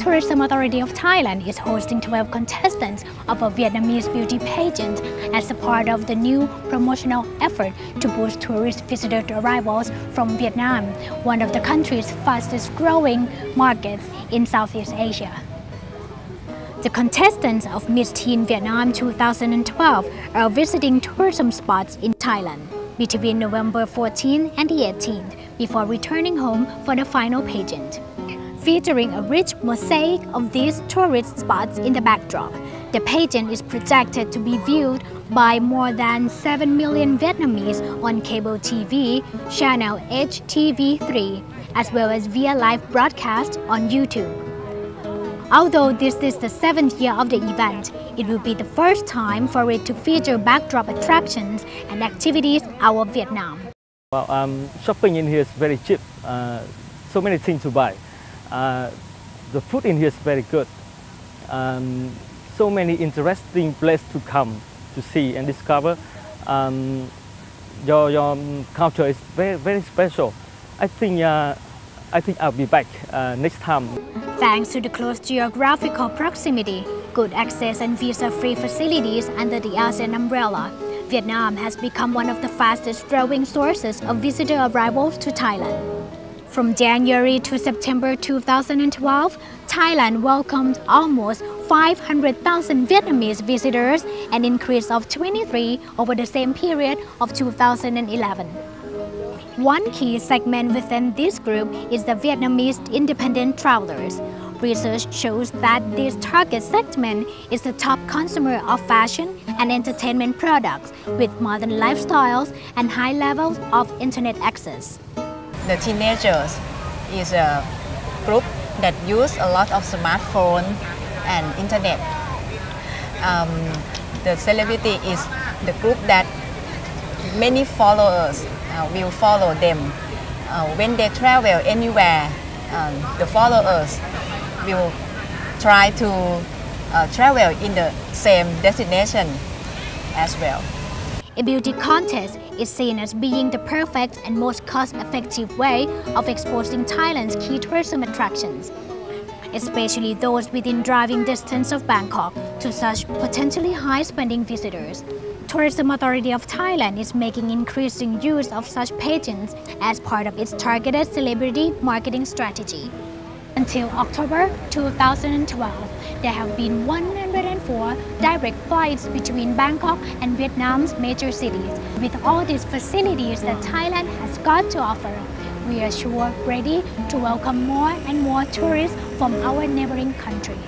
Tourism Authority of Thailand is hosting 12 contestants of a Vietnamese beauty pageant as a part of the new promotional effort to boost tourist visitor arrivals from Vietnam, one of the country's fastest growing markets in Southeast Asia. The contestants of Miss Teen Vietnam 2012 are visiting tourism spots in Thailand between November 14 and the 18th before returning home for the final pageant. Featuring a rich mosaic of these tourist spots in the backdrop, the pageant is projected to be viewed by more than 7 million Vietnamese on cable TV, channel HTV3, as well as via live broadcast on YouTube. Although this is the seventh year of the event, it will be the first time for it to feature backdrop attractions and activities out of Vietnam. Well, um, shopping in here is very cheap. Uh, so many things to buy. Uh, the food in here is very good. Um, so many interesting places to come to see and discover. Um, your, your culture is very, very special. I think, uh, I think I'll be back uh, next time. Thanks to the close geographical proximity, good access and visa-free facilities under the ASEAN umbrella, Vietnam has become one of the fastest growing sources of visitor arrivals to Thailand. From January to September 2012, Thailand welcomed almost 500,000 Vietnamese visitors, an increase of 23 over the same period of 2011. One key segment within this group is the Vietnamese independent travelers. Research shows that this target segment is the top consumer of fashion and entertainment products with modern lifestyles and high levels of internet access. The teenagers is a group that use a lot of smartphone and internet. Um, the celebrity is the group that many followers uh, will follow them. Uh, when they travel anywhere, um, the followers will try to uh, travel in the same destination as well. A beauty contest is seen as being the perfect and most cost-effective way of exposing Thailand's key tourism attractions, especially those within driving distance of Bangkok to such potentially high-spending visitors. Tourism Authority of Thailand is making increasing use of such pageants as part of its targeted celebrity marketing strategy. Until October 2012, there have been 104 direct flights between Bangkok and Vietnam's major cities. With all these facilities that Thailand has got to offer, we are sure ready to welcome more and more tourists from our neighboring country.